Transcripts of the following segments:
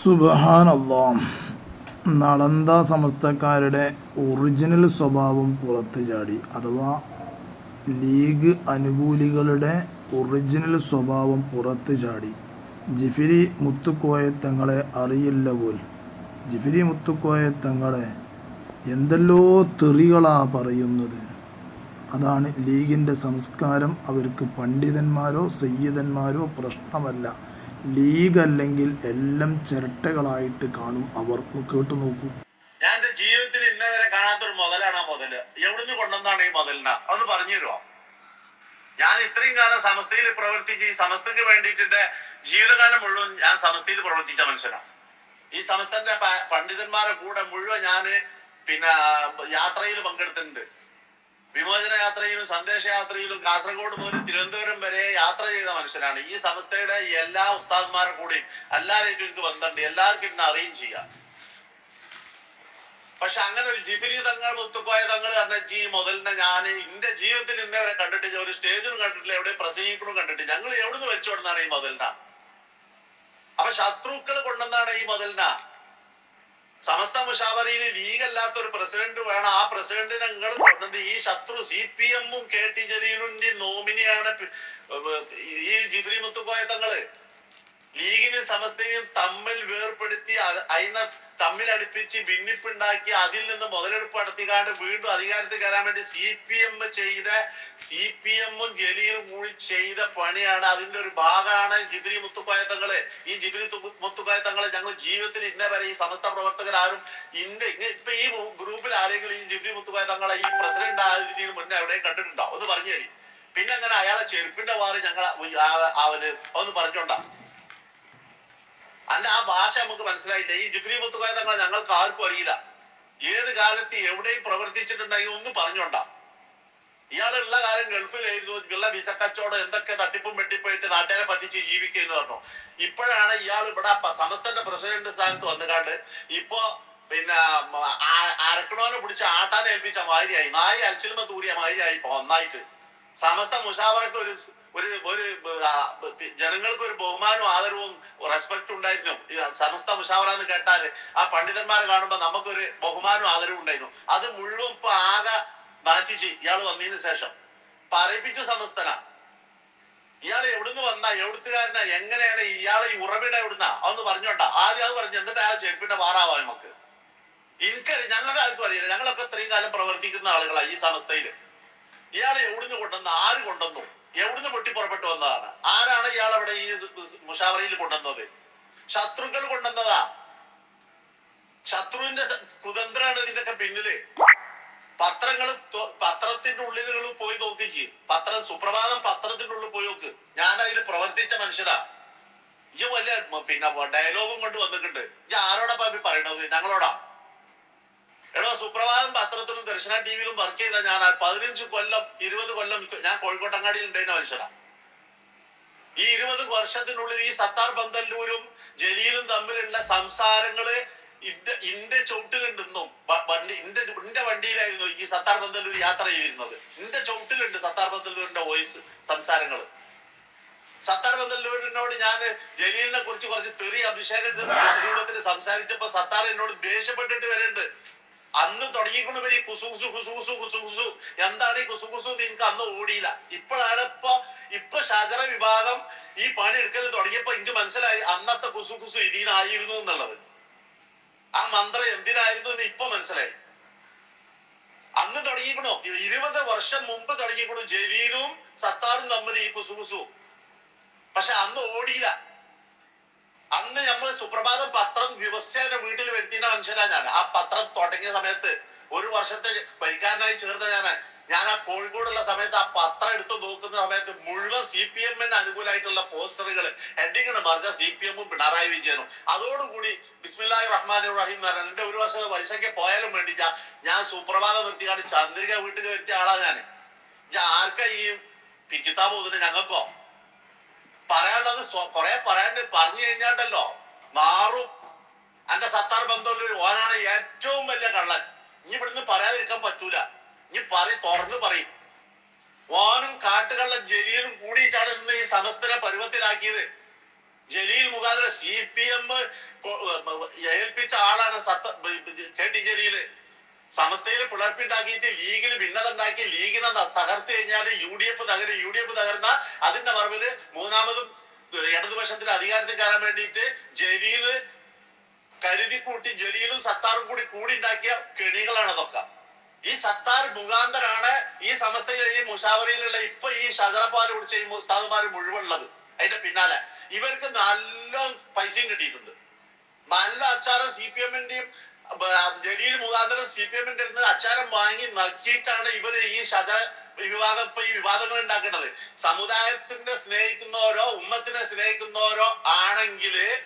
സുബഹാനല്ലോ. Nalanda സമസ്തക്കാരുടെ original സ്വഭാവം പുറത്തു ചാടി. അഥവാ ലീഗ് അനുകൂലികളുടെ ഒറിജിനൽ സ്വഭാവം പുറത്തു ചാടി. ജിഫിരി മുത്തുക്കോയ തങ്ങളെ അറിയില്ല പോൽ. ജിഫിരി മുത്തുക്കോയ തങ്ങളെ എന്തെല്ലോ തെറികളാ പറയുന്നത്. അതാണ് ലീഗിന്റെ സംസ്കാരം. അവർക്ക് പണ്ഡിതന്മാരോ സയ്യിദന്മാരോ പ്രശ്നമല്ല. ലീഗ് അല്ലെങ്കിൽ എല്ലാം ചിരട്ടകളായിട്ട് കാണും. അവർ കേട്ടു നോക്കൂ. ഞാൻ എന്റെ ജീവിതത്തിൽ ഇന്ന വരെ കാണാത്തൊരു മുതലാണ് ആ മുതൽ? എവിടുന്ന് കൊണ്ടുവന്നാണ് ഈ മുതലിന? അതൊന്ന് പറഞ്ഞു തരുമോ? ഞാൻ ഇത്രയും കാലം സമസ്തയിൽ പ്രവർത്തിച്ച് ഈ സമസ്തക്ക് വേണ്ടിയിട്ട് ജീവിതകാലം മുഴുവൻ ഞാൻ സമസ്തയിൽ പ്രവർത്തിച്ച മനുഷ്യനാണ് ഈ സമസ്തന്റെ പണ്ഡിതന്മാരെ കൂടെ മുഴുവൻ ഞാൻ പിന്നെ യാത്രയിൽ പങ്കെടുത്തിട്ടുണ്ട്. വിമോചന യാത്രയിലും സന്ദേശയാത്രയിലും കാസർഗോഡ് മുതൽ തിരുവനന്തപുരം വരെ യാത്ര ചെയ്ത മനുഷ്യനാണ്. ഈ സംസ്ഥയുടെ എല്ലാ ഉസ്താദ്മാരും കൂടി എല്ലാവരെയും എനിക്ക് ബന്ധമുണ്ട് എല്ലാവർക്കും ഇന്ന് അറിയും ചെയ്യാം. പക്ഷെ അങ്ങനെ ഒരു ജിഫിരി തങ്ങൾ മുത്തുക്കോയ തങ്ങൾ പറഞ്ഞ ജി മുതലിനെ ഞാൻ എന്റെ ജീവിതത്തിൽ ഇന്നേ വരെ കണ്ടിട്ടില്ല ഒരു സ്റ്റേജിലും കണ്ടിട്ടില്ല എവിടെ പ്രസംഗിക്കണോ കണ്ടിട്ട് ഞങ്ങൾ എവിടുന്ന് വെച്ചോടുന്നാണ് ഈ മുതലിന? അപ്പൊ ശത്രുക്കൾ കൊണ്ടുവന്നാണ് ഈ മുതലിന? സമസ്ത മുഷാവറിയിൽ ലീഗ് അല്ലാത്ത ഒരു പ്രസിഡന്റ് വേണം. ആ പ്രസിഡന്റിനെ നിങ്ങൾ കൊണ്ടത് ഈ ശത്രു സി പി എമ്മും കെ ടി ജലീലിന്റെ നോമിനിയാണ് ഈ ജിബ്രി മുത്തുക്കോയ തങ്ങൾ ലീഗിനും സമസ്തയും തമ്മിൽ വേർപ്പെടുത്തി അ- അതിനെ തമ്മിൽ അടുപ്പിച്ച് ഭിന്നിപ്പുണ്ടാക്കി അതിൽ നിന്ന് മുതലെടുപ്പ് നടത്തിക്കാണ്ട് വീണ്ടും അധികാരത്തിൽ കയറാൻ വേണ്ടി സി പി എം ചെയ്ത സി പി എമ്മും ജലീലും കൂടി ചെയ്ത പണിയാണ് അതിന്റെ ഒരു ഭാഗമാണ് ജിബിരി തങ്ങളെ. ഈ ജിബിരി തു- മുത്തുക്കോയത്തങ്ങൾ ഞങ്ങൾ ജീവിതത്തിൽ ഇന്നേ വരെ ഈ സമസ്ത പ്രവർത്തകരാരും ഇന്ത്യ ഇപ്പൊ ഈ ഗ്രൂപ്പിൽ ആരെങ്കിലും ഈ ജിബിരി മുത്തുക്കോയത്തങ്ങളെ ഈ പ്രസിഡന്റ് ആയതിന് മുന്നേ എവിടെയും കണ്ടിട്ടുണ്ടോ ഒന്ന് പറഞ്ഞു തരി. പിന്നെ അങ്ങനെ അയാളെ ചെരുപ്പിന്റെ വാറി ഞങ്ങൾ അവന് ഒന്ന് പറഞ്ഞോണ്ടാ. അല്ല ആ ഭാഷ നമുക്ക് മനസ്സിലായില്ല? ഈ ജിഫ്രി മുത്തുകായ ഞങ്ങൾക്ക് ആർക്കും അറിയില്ല. ഏത് കാലത്ത് എവിടെയും പ്രവർത്തിച്ചിട്ടുണ്ടെങ്കിൽ ഒന്നും പറഞ്ഞോണ്ടാ. ഇയാളുള്ള കാലം ഗൾഫിലായിരുന്നു ഉള്ള വിസ കച്ചവടം എന്തൊക്കെ തട്ടിപ്പും വെട്ടിപ്പോയിട്ട് നാട്ടുകാരെ പറ്റിച്ച് ജീവിക്കുന്നു പറഞ്ഞു. ഇപ്പോഴാണ് ഇയാൾ ഇവിടെ സമസ്തന്റെ പ്രസിഡന്റ് സ്ഥാനത്ത് വന്നുകാണ്ട് ഇപ്പൊ പിന്നെ അരക്കണോനെ പിടിച്ച് ആട്ടാനെ ഏൽപ്പിച്ച മാതിരിയായി. നായി അൽച്ചിലുമ തൂരിയ മാതിരിയായി ഇപ്പൊ ഒന്നായിട്ട് സമസ്ത മുഷാവറക്ക് ഒരു ഒരു ഒരു ജനങ്ങൾക്ക് ഒരു ബഹുമാനവും ആദരവും റെസ്പെക്ട് ഉണ്ടായിരുന്നു. സമസ്ത മുഷാവറ എന്ന് കേട്ടാൽ ആ പണ്ഡിതന്മാരെ കാണുമ്പോ നമുക്കൊരു ബഹുമാനവും ആദരവും ഉണ്ടായിരുന്നു. അത് മുഴുവൻ ഇപ്പൊ ആകെ മാറ്റിച്ച് ഇയാൾ വന്നതിന് ശേഷം. പറയിപ്പിച്ച സമസ്തന. ഇയാൾ എവിടുന്ന് വന്ന? എവിടുത്തുകാരനാ? എങ്ങനെയാണ് ഇയാളെ ഈ ഉറവിട എവിടുന്ന? അതൊന്ന് പറഞ്ഞോട്ടാ ആദ്യം അത് പറഞ്ഞു എന്നിട്ട് അയാളെ ചെരുപ്പിന്റെ വാറാവാ നമുക്ക്. എനിക്കറിയാം ഞങ്ങൾക്ക് ആർക്കും അറിയില്ല. ഞങ്ങളൊക്കെ ഇത്രയും കാലം പ്രവർത്തിക്കുന്ന ആളുകളാണ് ഈ സമസ്തയിൽ. ഇയാളെ എവിടുന്ന് കൊണ്ടുവന്ന? ആര് കൊണ്ടുവന്നു? എവിടുന്ന് പൊട്ടി പുറപ്പെട്ടു വന്നതാണ് ആരാണ് ഇയാൾ അവിടെ ഈ മുഷാവറയിൽ കൊണ്ടുവന്നത്? ശത്രുക്കൾ കൊണ്ടുവന്നതാ. ശത്രുവിന്റെ കുതന്ത്രാണ് ഇതിന്റെയൊക്കെ പിന്നിൽ. പത്രങ്ങൾ പത്രത്തിന്റെ ഉള്ളിൽ പോയി നോക്കിക്ക് പത്രം സുപ്രഭാതം പത്രത്തിന്റെ ഉള്ളിൽ പോയി നോക്ക്. ഞാൻ അതിൽ പ്രവർത്തിച്ച മനുഷ്യനാ. ഈ വലിയ പിന്നെ ഡയലോഗും കൊണ്ട് വന്നിട്ടുണ്ട്. ഈ ആരോടാ പറയണത്? ഞങ്ങളോടാ. എടോ സുപ്രഭാതം പത്രത്തിലും ദർശന ടിവിയിലും വർക്ക് ചെയ്ത ഞാൻ പതിനഞ്ച് കൊല്ലം ഇരുപത് കൊല്ലം ഞാൻ കോഴിക്കോട്ടങ്ങാടിയിൽ ഉണ്ടായിരുന്ന മനുഷ്യനാ. ഈ ഇരുപത് വർഷത്തിനുള്ളിൽ ഈ സത്താർ പന്തല്ലൂരും ജലീലും തമ്മിലുള്ള സംസാരങ്ങൾ ഇന്റെ ഇന്റെ ചുവട്ടിലുണ്ടെന്നും വണ്ടി ഇന്റെ ഇന്റെ വണ്ടിയിലായിരുന്നു ഈ സത്താർ പന്തല്ലൂർ യാത്ര ചെയ്തിരുന്നത്. ഇന്റെ ചുവട്ടിലുണ്ട് സത്താർ പന്തല്ലൂരിന്റെ വോയിസ് സംസാരങ്ങൾ. സത്താർ പന്തല്ലൂരിനോട് ഞാൻ ജലീലിനെ കുറിച്ച് കുറച്ച് തെറി അഭിഷേകത്തിൽ സംസാരിച്ചപ്പോ സത്താർ എന്നോട് ദേഷ്യപ്പെട്ടിട്ട് വരുന്നുണ്ട് അന്ന് തുടങ്ങിക്കൊണ്ടുവരി കുസുകുസു കുസുകുസു കുസുകുസു എന്താണ് ഈ കുസുകുസു നിങ്ങൾക്ക് അന്ന് ഓടിയില്ല ഇപ്പോഴാണ് ഇപ്പൊ ഷജറ വിഭാഗം ഈ പണി എടുക്കൽ തുടങ്ങിയപ്പോ എനിക്ക് മനസ്സിലായി അന്നത്തെ കുസുകുസു ഇതിനായിരുന്നു എന്നുള്ളത്. ആ മന്ത്രം എന്തിനായിരുന്നു എന്ന് ഇപ്പൊ മനസ്സിലായി. അന്ന് തുടങ്ങിക്കണോ? ഇരുപത് വർഷം മുമ്പ് തുടങ്ങിക്കണു ജലീലും സത്താറും തമ്മിൽ ഈ കുസുകുസു പക്ഷെ അന്ന് ഓടിയില്ല. അന്ന് നമ്മൾ സുപ്രഭാതം പത്രം ദിവസേന വീട്ടിൽ വരുത്തിയ മനുഷ്യനാ ഞാൻ ആ പത്രം തുടങ്ങിയ സമയത്ത് ഒരു വർഷത്തെ പരിക്കാരനായി ചേർന്ന ഞാൻ ഞാൻ ആ കോഴിക്കോടുള്ള സമയത്ത് ആ പത്രം എടുത്തു നോക്കുന്ന സമയത്ത് മുഴുവൻ സി പി എമ്മിന് അനുകൂലമായിട്ടുള്ള പോസ്റ്ററുകൾ ഹെഡിങ്ങിന് മറിച്ച സി പി എമ്മും പിണറായി വിജയനും. അതോടുകൂടി ബിസ്മില്ലാഹി റഹ്മാൻ റഹീം എന്ന് പറയുന്നത് എന്റെ ഒരു വർഷത്തെ പൈസയ്ക്ക് പോയാലും വേണ്ടി ഞാൻ സുപ്രഭാതം നിർത്തിക്കാണ്ട് ചന്ദ്രിക വീട്ടിൽ വരുത്തിയ ആളാ ഞാൻ ആർക്കാ ഈ പിക്കിത്താ ഓതുന്നത് ഞങ്ങൾക്കോ? പറയാനുള്ളത് കൊറേ പറയാണ്ട് പറഞ്ഞു കഴിഞ്ഞാണ്ടല്ലോ മാറും. എന്റെ സത്താർ ബന്ധമുള്ള ഓനാണ് ഏറ്റവും വലിയ കള്ളൻ. ഇനി ഇവിടുന്ന് പറയാതിരിക്കാൻ പറ്റൂല. ഇനി പറയും തുറന്നു പറയും. ഓനും കാട്ടുകള്ള ജലീലും കൂടിയിട്ടാണ് ഇന്ന് ഈ സമസ്തനെ പരുവത്തിലാക്കിയത്. ജലീൽ മുഖാന്തരം സി പി എം ഏൽപ്പിച്ച ആളാണ് സത്ത കെ ടി ജലീൽ. സമസ്തയിൽ പിളർപ്പുണ്ടാക്കിയിട്ട് ലീഗിൽ ഭിന്നത ഉണ്ടാക്കി ലീഗിനെ തകർത്ത് കഴിഞ്ഞാൽ യു ഡി എഫ് തകരും യു ഡി എഫ് തകർന്ന അതിന്റെ മറവിൽ മൂന്നാമതും ഇടതുപക്ഷത്തിന് അധികാരത്തിൽ കയറാൻ വേണ്ടിയിട്ട് ജലീൽ കരുതി കൂട്ടി ജലീലും സത്താറും കൂടി കൂടി ഉണ്ടാക്കിയ കെണികളാണ് അതൊക്കെ. ഈ സത്താർ മുഖാന്തരാണ് ഈ സമസ്തയിലെ ഈ മുഷാവറിയിലുള്ള ഇപ്പൊ ഈ ഷജറപ്പാൽ കുടിച്ച ഈ മുസ്താദുമാർ മുഴുവൻ ഉള്ളത് അതിന്റെ പിന്നാലെ ഇവർക്ക് നല്ല പൈസയും കിട്ടിയിട്ടുണ്ട്. നല്ല അച്ചാരം സി പി എമ്മിന്റെയും ജലീൽ മുഖാന്തരം സി പി എമ്മിന്റെ അടുത്ത് അച്ചാരം വാങ്ങി നക്കിയിട്ടാണ് ഇവർ ഈ ശത വിവാദം ഈ വിവാദങ്ങൾ ഉണ്ടാക്കേണ്ടത്. സമുദായത്തിന്റെ സ്നേഹിക്കുന്നവരോ ഉമ്മത്തിനെ സ്നേഹിക്കുന്നവരോ ആണെങ്കിൽ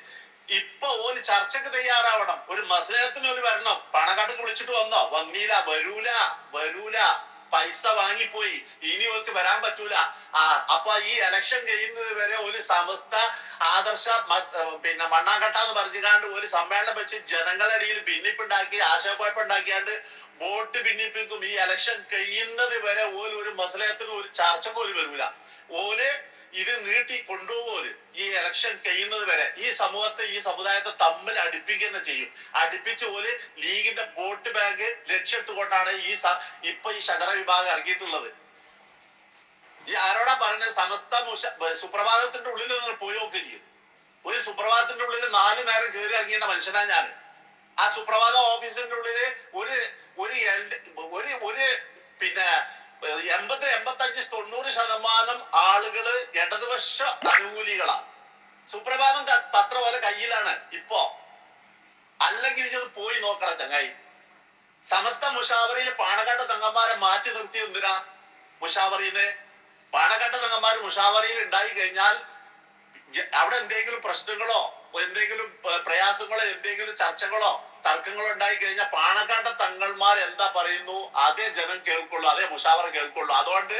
ഇപ്പൊ ഒരു ചർച്ചക്ക് തയ്യാറാവണം. ഒരു മസ്ലേഹത്തിന് ഒരു വരണം. പണക്കാട്ട് വിളിച്ചിട്ട് വന്നോ? വന്നീല വരൂല വരൂല. പൈസ വാങ്ങിപ്പോയി. ഇനി ഓർക്ക് വരാൻ പറ്റൂല. ആ അപ്പൊ ഈ എലക്ഷൻ കഴിയുന്നത് വരെ ഒരു സമസ്ത ആദർശ പിന്നെ മണ്ണാങ്കട്ട എന്ന് പറഞ്ഞുകാണ്ട് ഒരു സമ്മേളനം വെച്ച് ജനങ്ങളിടയിൽ ഭിന്നിപ്പുണ്ടാക്കി ആശയക്കുഴപ്പുണ്ടാക്കിയാണ്ട് വോട്ട് ഭിന്നിപ്പിക്കും. ഈ എലക്ഷൻ കഴിയുന്നത് വരെ ഓൽ ഒരു മസലയത്തിൽ ഒരു ചർച്ചക്കും പോലും വരൂല. ഓൽ ഇത് നീട്ടി കൊണ്ടുപോകൽ ഈ ഇലക്ഷൻ കഴിയുന്നത് വരെ ഈ സമൂഹത്തെ ഈ സമുദായത്തെ തമ്മിൽ അടുപ്പിക്കുന്ന ചെയ്യും. അടുപ്പിച്ച് പോലെ ലീഗിന്റെ വോട്ട് ബാങ്ക് ലക്ഷ്യമിട്ടുകൊണ്ടാണ് ഈ ഇപ്പൊ ഈ ശകര വിഭാഗം ഇറങ്ങിയിട്ടുള്ളത്. ഈ ആരോടാ പറയുന്നത് സമസ്ത സുപ്രഭാതത്തിന്റെ ഉള്ളിൽ നിങ്ങൾ പോയി നോക്കുക ചെയ്യും. ഒരു സുപ്രഭാതത്തിന്റെ ഉള്ളിൽ നാല് നേരം കയറി ഇറങ്ങേണ്ട മനുഷ്യനാ ഞാൻ ആ സുപ്രഭാത ഓഫീസിന്റെ ഉള്ളിൽ ഒരു ഒരു ഒരു പിന്നെ എൺപത് എൺപത്തഞ്ച് തൊണ്ണൂറ് ശതമാനം ആളുകൾ ഇടതുപക്ഷ അനുകൂലികളാ. സുപ്രഭാതം പത്രം പോലെ കയ്യിലാണ്. ഇപ്പോ അല്ലെങ്കിൽ ഇത് പോയി നോക്കണം ചങ്ങായി. സമസ്ത മുഷാവറിയിൽ പാണക്കാട്ട തങ്ങന്മാരെ മാറ്റി നിർത്തി എന്തിനാ? മുഷാവറിന്ന്? പാണക്കാട്ട തങ്ങന്മാർ മുഷാവറിയിൽ ഉണ്ടായി കഴിഞ്ഞാൽ അവിടെ എന്തെങ്കിലും പ്രശ്നങ്ങളോ എന്തെങ്കിലും പ്രയാസങ്ങളോ എന്തെങ്കിലും ചർച്ചകളോ തർക്കങ്ങളോ ഉണ്ടായി കഴിഞ്ഞാൽ പാണക്കാട്ട തങ്ങൾമാർ എന്താ പറയുന്നു? അതേ ജനം കേൾക്കുള്ളൂ അതേ മുഷാവർ കേൾക്കുള്ളൂ. അതുകൊണ്ട്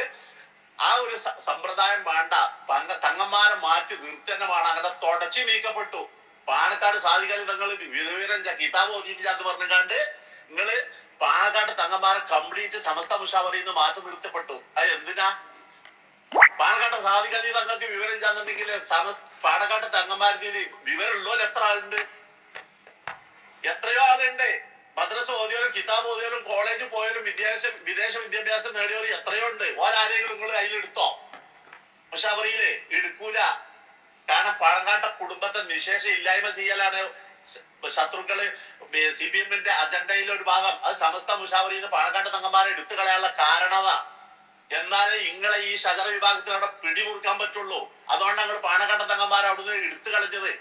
ആ ഒരു സമ്പ്രദായം വേണ്ട. തങ്ങ തങ്ങന്മാരെ മാറ്റി നിർത്തന്നമാണ് അങ്ങനെ തുടച്ചു നീക്കപ്പെട്ടു. പാണക്കാട് സാധിക്കാതെ തങ്ങൾ വിധവീരം കിതാബ് ഓതിപ്പിച്ച അത് പറഞ്ഞുകാണ്ട് നിങ്ങൾ പാണക്കാട് തങ്ങന്മാരെ കംപ്ലീറ്റ് സമസ്ത മുഷാവറിയിൽ നിന്ന് മാറ്റി നിർത്തപ്പെട്ടു. അത് എന്തിനാ? പാണക്കാട്ടെ സാധിക്കാതെ തങ്ങൾക്ക് വിവരം ചെന്നുണ്ടെങ്കിൽ സമസ് പാണക്കാട്ടെ തങ്ങന്മാരിൽ വിവരമുള്ളവർ എത്ര ആളുണ്ട്? എത്രയോ ആളുണ്ട്. മദ്രസ ഓതിയാലും കിതാബ് ഓതിയാലും കോളേജ് പോയാലും വിദ്യാഭ്യാസ വിദേശ വിദ്യാഭ്യാസം നേടിയവർ എത്രയോ ഉണ്ട്. ഓരാരെങ്കിലും നിങ്ങൾ കയ്യിലെടുത്തോ? പക്ഷെ അവരിൽ എടുക്കൂല. കാരണം പഴങ്കാട്ട കുടുംബത്തെ നിശേഷം ഇല്ലായ്മ ചെയ്യലാണ് ശത്രുക്കൾ സി പി എമ്മിന്റെ അജണ്ടയിലെ ഒരു ഭാഗം. അത് സമസ്ത മുഷാവറിന്ന് പഴങ്കാട്ട തങ്ങന്മാരെ എടുത്തു കളയാനുള്ള കാരണതാ എന്നാലേ ഇങ്ങളെ ഈ ശജറ വിഭാഗത്തിൽ അവിടെ പിടിമുറുക്കാൻ പറ്റുള്ളൂ. അതുകൊണ്ട് ഞങ്ങൾ പാണക്കാട്ട തങ്ങന്മാരെ അവിടുന്ന് എടുത്തു കളഞ്ഞത്.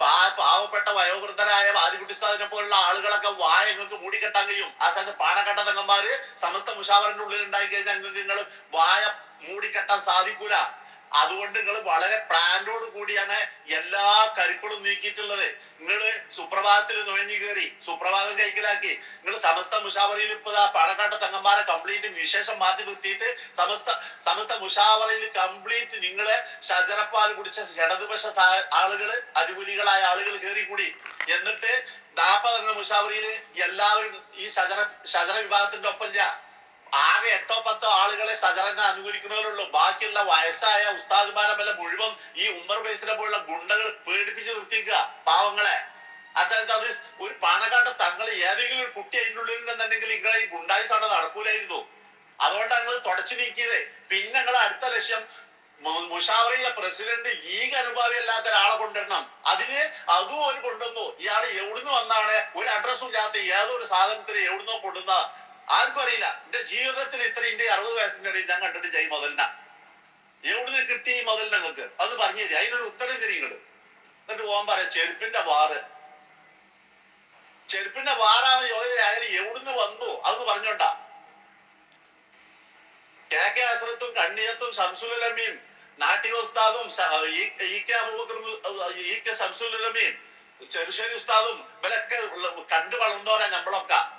പാവപ്പെട്ട വയോവൃദ്ധരായ വാരിക്കുട്ടി സാദിനെ പോലുള്ള ആളുകളൊക്കെ വായ നിങ്ങൾക്ക് മൂടിക്കെട്ടാൻ കഴിയും. ആ സ്ഥലത്ത് പാണക്കാട്ട തങ്ങന്മാര് സമസ്ത മുഷാവറിന്റെ ഉള്ളിൽ ഉണ്ടായി കഴിഞ്ഞാൽ നിങ്ങൾ വായ മൂടിക്കെട്ടാൻ സാധിക്കൂല. അതുകൊണ്ട് നിങ്ങൾ വളരെ പ്ലാനോട് കൂടിയാണ് എല്ലാ കരുക്കളും നീക്കിയിട്ടുള്ളത്. നിങ്ങൾ സുപ്രഭാതത്തിൽ നുഴഞ്ഞു കയറി സുപ്രഭാതം കൈക്കലാക്കി നിങ്ങൾ സമസ്ത മുഷാവറിയിൽ ഇപ്പൊ പണക്കാട്ട തങ്ങന്മാരെ കംപ്ലീറ്റ് നിശേഷം മാറ്റി നിർത്തിയിട്ട് സമസ്ത സമസ്ത മുഷാവറയിൽ കംപ്ലീറ്റ് നിങ്ങളെ ഷജറപ്പാൽ കുടിച്ച ഇടതുപക്ഷ ആളുകൾ അനുകൂലികളായ ആളുകൾ കയറി കൂടി. എന്നിട്ട് നാപ്പതംഗ മുഷാവറിയിൽ എല്ലാവരും ഈ ഷജറ ഷജറ വിഭാഗത്തിന്റെ ഒപ്പം ഇല്ല ആകെ എട്ടോ പത്തോ ആളുകളെ സജറനെ അനുകൂലിക്കുന്നവരുള്ളൂ. ബാക്കിയുള്ള വയസ്സായ ഉസ്താദ്മാരെ മുഴുവൻ ഈ ഉമ്മർ ബേസിനെ പോലുള്ള ഗുണ്ടകൾ പേടിപ്പിച്ച് നിർത്തിക്കുക പാവങ്ങളെ. ആ സ്ഥലത്ത് അത്? ഒരു പാണക്കാട്ട് തങ്ങൾ ഏതെങ്കിലും ഒരു കുട്ടി അതിന്റെ ഉള്ളിൽ നിന്നുണ്ടെങ്കിൽ നിങ്ങളെ ഈ ഗുണ്ടായി സാധനം നടക്കൂലായിരുന്നു. അതുകൊണ്ടാണ് ഞങ്ങൾ തുടച്ചു നീക്കിയത്. പിന്നെ ഞങ്ങൾ അടുത്ത ലക്ഷ്യം മുഷാവറയിലെ പ്രസിഡന്റ് ലീഗ് അനുഭാവി അല്ലാത്ത ഒരാളെ കൊണ്ടുവരണം. അതിന് അതും ഒരു കൊണ്ടുവന്നു. ഇയാൾ എവിടുന്ന് വന്നാണ്? ഒരു അഡ്രസ്സും ഇല്ലാത്ത ഏതൊരു സാധനത്തിന് എവിടുന്നോ കൊണ്ടുവന്ന. ആർക്കും അറിയില്ല. എന്റെ ജീവിതത്തിൽ ഇത്രയും അറുപത് വയസ്സിന്റെ ഇടയിൽ ഞാൻ കണ്ടിട്ട് ജയ് മുതലിന എവിടുന്ന് കിട്ടി ഈ മുതൽ അത് പറഞ്ഞു തരും അതിനൊരു ഉത്തരം തരും ഇങ്ങോട്ട് എന്നിട്ട് പോകാൻ പറയാം ചെരുപ്പിന്റെ വാറ് ചെരുപ്പിന്റെ വാറാണ് അയാൾ എവിടുന്ന് വന്നു? അത് പറഞ്ഞോണ്ടാ. കെ കെ അസ്രത്തും കണ്ണിയത്തും ശംസുലമീം നാട്ടി ഉസ്താദും ഈ- കെ ശംസുലമീം ചെറുശ്ശേരി ഉസ്താദും ഇവരൊക്കെ കണ്ടു വളർന്നവരാ നമ്മളൊക്കെ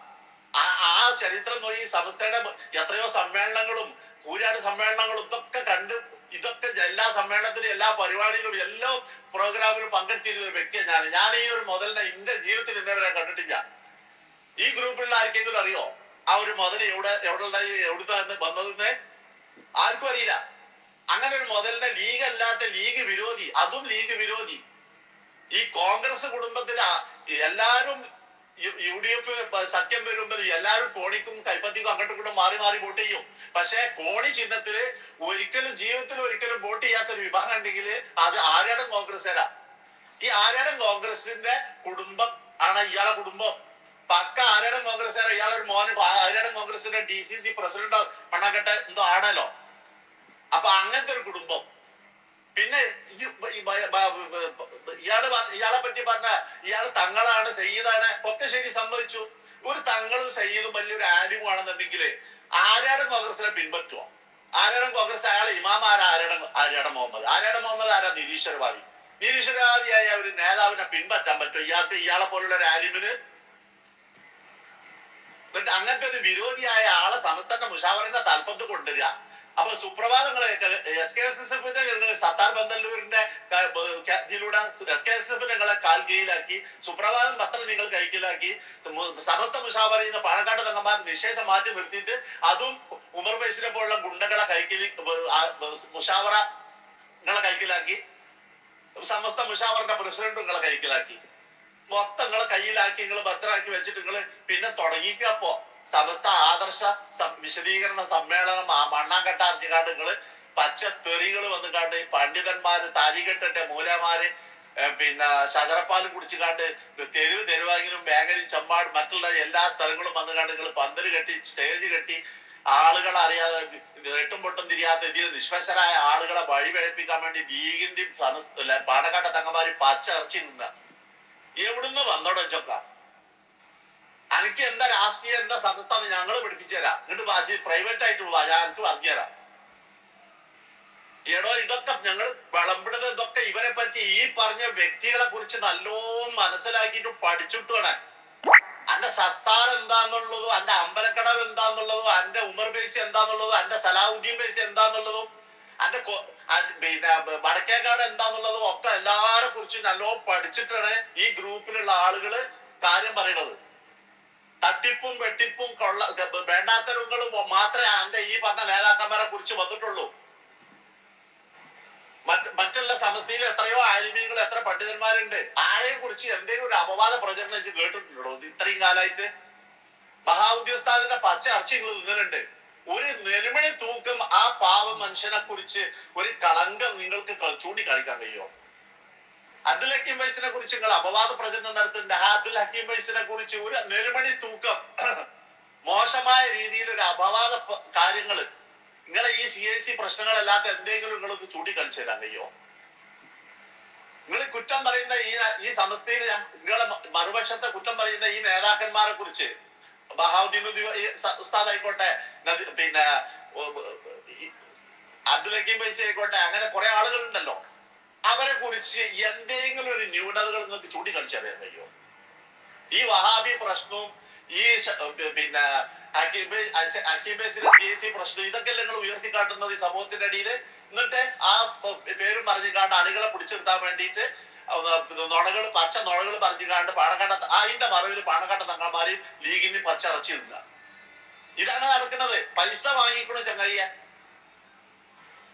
ആ ചരിത്രം നോക്കി സംസ്ഥയുടെ എത്രയോ സമ്മേളനങ്ങളും കൂരാട് സമ്മേളനങ്ങളും ഇതൊക്കെ കണ്ട് ഇതൊക്കെ എല്ലാ സമ്മേളനത്തിലും എല്ലാ പരിപാടിയിലും എല്ലാ പ്രോഗ്രാമിലും പങ്കെടുത്തിരുന്ന ഒരു വ്യക്തിയാണ് ഞാൻ ഞാൻ ഈ ഒരു മുതലിനെ എന്റെ ജീവിതത്തിൽ ഇന്നവരെ കണ്ടിട്ടില്ല. ഈ ഗ്രൂപ്പിലുള്ള ആർക്കെങ്കിലും അറിയോ? ആ ഒരു മുതൽ എവിടെ എവിടെ എവിടുന്ന് വന്നതെന്ന്? ആർക്കും അറിയില്ല. അങ്ങനെ ഒരു മുതലിന്റെ ലീഗ് അല്ലാത്ത ലീഗ് വിരോധി അതും ലീഗ് വിരോധി. ഈ കോൺഗ്രസ് കുടുംബത്തിലെ എല്ലാരും യു- ഡി എഫ് സത്യം വരുമ്പോൾ എല്ലാവരും കോണിക്കും കൈപ്പത്തിക്കും അങ്ങോട്ടും ഇങ്ങോട്ടും മാറി മാറി വോട്ട് ചെയ്യും. പക്ഷെ കോണി ചിഹ്നത്തിൽ ഒരിക്കലും ജീവിതത്തിൽ ഒരിക്കലും വോട്ട് ചെയ്യാത്ത ഒരു വിഭാഗം ഉണ്ടെങ്കിൽ അത് ആര്യാടൻ കോൺഗ്രസ്സുകാരാ. ഈ ആര്യാടൻ കോൺഗ്രസിന്റെ കുടുംബം ആണ് ഇയാളെ കുടുംബം. പക്ക ആര്യാടൻ കോൺഗ്രസ്സുകാരാ. ഇയാളൊരു മോന് ആര്യാടൻ കോൺഗ്രസിന്റെ ഡി സി സി പ്രസിഡന്റ് മണ്ണാക്കട്ടെ എന്തോ ആണല്ലോ. അപ്പൊ അങ്ങനത്തെ ഒരു കുടുംബം. പിന്നെ ഇയാളെ ഇയാൾ പറ്റി പറഞ്ഞ ഇയാൾ തങ്ങളാണ് സയ്യിദാണ് ഒക്കെ ശരി സമ്മതിച്ചു. ഒരു തങ്ങളും സയ്യിദും വലിയൊരു ആലിമും ആണെന്നുണ്ടെങ്കിൽ ആരാടൻ കോൺഗ്രസിനെ പിൻപറ്റുമോ ആരാടൻ കോൺഗ്രസ് അയാൾ ഇമാം ആരാ ആരാടൻ ആരാടൻ മുഹമ്മദ്? ആരാടം മുഹമ്മദ് ആരാ? നിരീശ്വരവാദി. നിരീശ്വരവാദിയായ ഒരു നേതാവിനെ പിൻപറ്റാൻ പറ്റുമോ ഇയാൾക്ക് ഇയാളെ പോലുള്ള ഒരു ആലിമിന്? അങ്ങനത്തെ ഒരു വിരോധിയായ ആളെ സംസ്ഥാന മുഷാവറിന്റെ തലപ്പത്ത് കൊണ്ടുവരിക. അപ്പൊ സുപ്രഭാതങ്ങളെ എസ് കെ എസ് എസ് എഫിന്റെ സത്താർ ബന്ദല്ലൂരിന്റെ ഇതിലൂടെ എസ് കെ എസ് എഫ് ഞങ്ങളെ കാൽ കീഴിലാക്കി സുപ്രഭാതം പത്രം നിങ്ങൾ കൈക്കലാക്കി സമസ്ത സമസ്ത മുഷാവറിന്ന് പാണക്കാട് തങ്ങന്മാർ നിശേഷം മാറ്റി നിർത്തിയിട്ട് അതും ഉമർ ബൈസിനെ പോലുള്ള ഗുണ്ടകളെ കൈക്കലി മുഷാവറ നിങ്ങളെ കൈക്കിലാക്കി സമസ്ത മുഷാവറിന്റെ പ്രസിഡന്റ് നിങ്ങളെ കൈക്കിലാക്കി. മൊത്തം നിങ്ങളെ കയ്യിലാക്കി നിങ്ങൾ ഭദ്രമാക്കി വെച്ചിട്ട് നിങ്ങൾ പിന്നെ തുടങ്ങിക്കപ്പോ സമസ്ത ആദർശ വിശദീകരണ സമ്മേളനം മണ്ണാങ്കട്ട അറിഞ്ഞുകാണ്ട് നിങ്ങൾ പച്ച തെറികൾ വന്നുകാണ്ട് പണ്ഡിതന്മാര് താരികെട്ടെ മൂലമാര് പിന്നെ ശജറപ്പാലും കുടിച്ചുകാണ്ട് തെരുവ് തെരുവാങ്കിലും മേഖലയും ചെമ്പാട് മറ്റുള്ള എല്ലാ സ്ഥലങ്ങളും വന്നുകാണ്ട് നിങ്ങൾ പന്തൽ കെട്ടി സ്റ്റേജ് കെട്ടി ആളുകളെ അറിയാതെ എട്ടും പൊട്ടും തിരിയാത്ത ഇതിൽ നിഷ്പക്ഷരായ ആളുകളെ വഴി വഴിപഴപ്പിക്കാൻ വേണ്ടി ലീഗിന്റെയും പാണക്കാട്ടെ തങ്ങന്മാര് പച്ച ഇറച്ചി നിന്ന എവിടുന്ന് വന്നോടൊച്ചൊക്കെ ചൊക്ക എനിക്ക് എന്താ രാഷ്ട്രീയം എന്താ സംസ്ഥാനം ഞങ്ങൾ പഠിപ്പിച്ചു എന്നിട്ട് പ്രൈവറ്റ് ആയിട്ടുള്ള എനിക്ക് പറഞ്ഞു തരാം എടോ ഇതൊക്കെ ഞങ്ങൾ വിളമ്പിടുന്നത് ഇതൊക്കെ ഇവരെ പറ്റി ഈ പറഞ്ഞ വ്യക്തികളെ കുറിച്ച് നല്ലോണം മനസ്സിലാക്കിയിട്ട് പഠിച്ചിട്ട് വേണം. അന്റെ സത്താർ എന്താന്നുള്ളതും അന്റെ അമ്പലക്കടവ് എന്താന്നുള്ളതും അന്റെ ഉമർ ബേസി എന്താന്നുള്ളതും അന്റെ സലാഹുദ്ദീൻ ബേസി എന്താന്നുള്ളതും അന്റെ പിന്നെ വടക്കേക്കാട് എന്താന്നുള്ളതും ഒക്കെ എല്ലാരെ കുറിച്ച് നല്ലോണം പഠിച്ചിട്ടാണ് ഈ ഗ്രൂപ്പിലുള്ള ആളുകൾ കാര്യം പറയണത്. തട്ടിപ്പും വെട്ടിപ്പും കൊള്ള വേണ്ടാത്തരങ്ങളും മാത്രമേ അന്റെ ഈ പറഞ്ഞ നേതാക്കന്മാരെ കുറിച്ച് വന്നിട്ടുള്ളൂ. മറ്റ് മറ്റുള്ള സമസ്തയിൽ എത്രയോ ആലിമീകൾ എത്ര പണ്ഡിതന്മാരുണ്ട്. ആരെ കുറിച്ച് എന്തെങ്കിലും ഒരു അപവാദ പ്രചരണം വെച്ച് കേട്ടിട്ടുണ്ടോ? ഇത്രയും കാലമായിട്ട് മഹാഉദ്യോഗസ്ഥാദിന്റെ പച്ച അർച്ച നിങ്ങൾ നിന്നിട്ടുണ്ട് ഒരു നെലുമണി തൂക്കം ആ പാവ മനുഷ്യനെ കുറിച്ച് ഒരു കളങ്കം നിങ്ങൾക്ക് ചൂണ്ടിക്കാണിക്കാൻ കഴിയുമോ? അബ്ദുൽ ഹക്കീം വൈസിനെ കുറിച്ച് നിങ്ങൾ അപവാദ പ്രചരണം നടത്തുന്നുണ്ട്. ആ അബ്ദുൽ ഹക്കീം വൈസിനെ കുറിച്ച് ഒരു നെരുമണി തൂക്കം മോശമായ രീതിയിൽ ഒരു അപവാദ കാര്യങ്ങൾ നിങ്ങളെ ഈ സി ഐ സി പ്രശ്നങ്ങളല്ലാത്ത എന്തെങ്കിലും നിങ്ങൾക്ക് ചൂണ്ടിക്കളിച്ചു തരാൻ കഴിയുമോ? നിങ്ങൾ കുറ്റം പറയുന്ന ഈ ഈ സമസ്തയിൽ നിങ്ങളെ മറുപക്ഷത്തെ കുറ്റം പറയുന്ന ഈ നേതാക്കന്മാരെ കുറിച്ച് സ- ഉസ്താദ് ആയിക്കോട്ടെ പിന്നെ അബ്ദുൽ ഹക്കീം പൈസ ആയിക്കോട്ടെ അങ്ങനെ കുറെ ആളുകളുണ്ടല്ലോ. അവരെ കുറിച്ച് എന്തെങ്കിലും ഒരു ന്യൂനതകൾ നിങ്ങൾക്ക് ചൂണ്ടിക്കാണിച്ചറിയാൻ കഴിയുമോ ഈ വഹാബി പ്രശ്നവും ഈ പിന്നെ പ്രശ്നം ഇതൊക്കെ നിങ്ങൾ ഉയർത്തിക്കാട്ടുന്നത് ഈ സമൂഹത്തിന്റെ അടിയിൽ എന്നിട്ട് ആ പേരും പറഞ്ഞു കാണ്ട് അണികളെ പിടിച്ചെടുത്താൻ വേണ്ടിയിട്ട് നുണകൾ പച്ച നുണകൾ പറഞ്ഞു കാണ്ട് പാണക്കാട്ട അതിന്റെ മറവിൽ പാണക്കാട്ട തങ്ങന്മാര് ലീഗിന് പച്ച ഇറച്ചി നിന്ന ഇതാണ് നടക്കുന്നത്. പൈസ വാങ്ങിക്കണോ ചങ്ങയ്യ.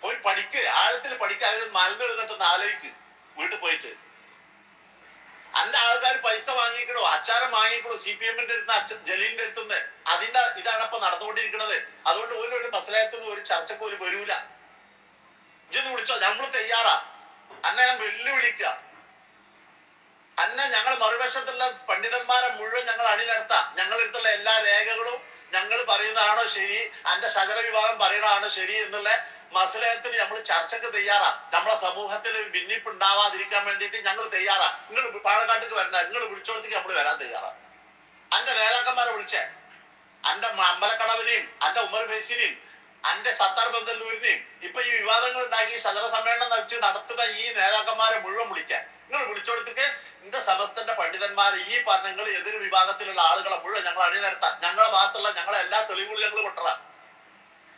പോയി പഠിക്ക്. ആഴത്തിൽ പഠിക്ക്. അതിൽ മലന്നെടുത്തിട്ടൊന്ന് ആലോചിക്ക് വീട്ടിൽ പോയിട്ട്. അന്റെ ആൾക്കാർ പൈസ വാങ്ങിക്കണോ? അച്ചാരം വാങ്ങിക്കണോ? സി പി എമ്മിന്റെ അടുത്ത് അച്ഛൻ ജലീലിന്റെ അടുത്തുനിന്ന് അതിന്റെ ഇതാണ് ഇപ്പൊ നടന്നുകൊണ്ടിരിക്കുന്നത് അതുകൊണ്ട് ഒരു ഒരു മസലയത്തിനും ഒരു ചർച്ചക്ക് ഒരു വരൂല. ഇജ്ജൊന്ന് വിളിച്ചോ? നമ്മൾ തയ്യാറാ. അന്നെ ഞാൻ വെല്ലുവിളിക്കുക അന്നെ ഞങ്ങൾ മറുവശത്തുള്ള പണ്ഡിതന്മാരെ മുഴുവൻ ഞങ്ങൾ അണിനിരത്താം. ഞങ്ങളടുത്തുള്ള എല്ലാ രേഖകളും ഞങ്ങൾ പറയുന്നതാണോ ശരി? അന്റെ ശകല വിഭാഗം പറയണതാണോ ശരി എന്നുള്ള മസലയത്തിന് നമ്മൾ ചർച്ചക്ക് തയ്യാറാ. നമ്മളെ സമൂഹത്തിൽ ഭിന്നിപ്പ് ഉണ്ടാവാതിരിക്കാൻ വേണ്ടിയിട്ട് ഞങ്ങൾ തയ്യാറാ. നിങ്ങൾ പാലക്കാട്ടേക്ക് വരണ്ട. നിങ്ങൾ വിളിച്ചോടത്തേക്ക് നമ്മൾ വരാൻ തയ്യാറാ. അന്റെ നേതാക്കന്മാരെ വിളിച്ചേ. അന്റെ അമ്പലക്കടവിനെയും അന്റെ ഉമർ ഫേസിനെയും അന്റെ സത്താർ ബന്ദല്ലൂരിനെയും ഇപ്പൊ ഈ വിവാദങ്ങൾ ഉണ്ടാക്കി സദന സമ്മേളനം വെച്ച് നടത്തുന്ന ഈ നേതാക്കന്മാരെ മുഴുവൻ വിളിക്കാൻ. നിങ്ങൾ വിളിച്ചോടത്തേക്ക് എന്റെ സമസ്തന്റെ പണ്ഡിതന്മാർ ഈ പറഞ്ഞ നിങ്ങൾ എതിർ വിഭാഗത്തിലുള്ള ആളുകളെ മുഴുവൻ ഞങ്ങൾ അണിനിരത്താം. ഞങ്ങളെ ഭാഗത്തുള്ള ഞങ്ങളെ എല്ലാ തെളിവുകളും ഞങ്ങൾ കൊണ്ടുവരാം.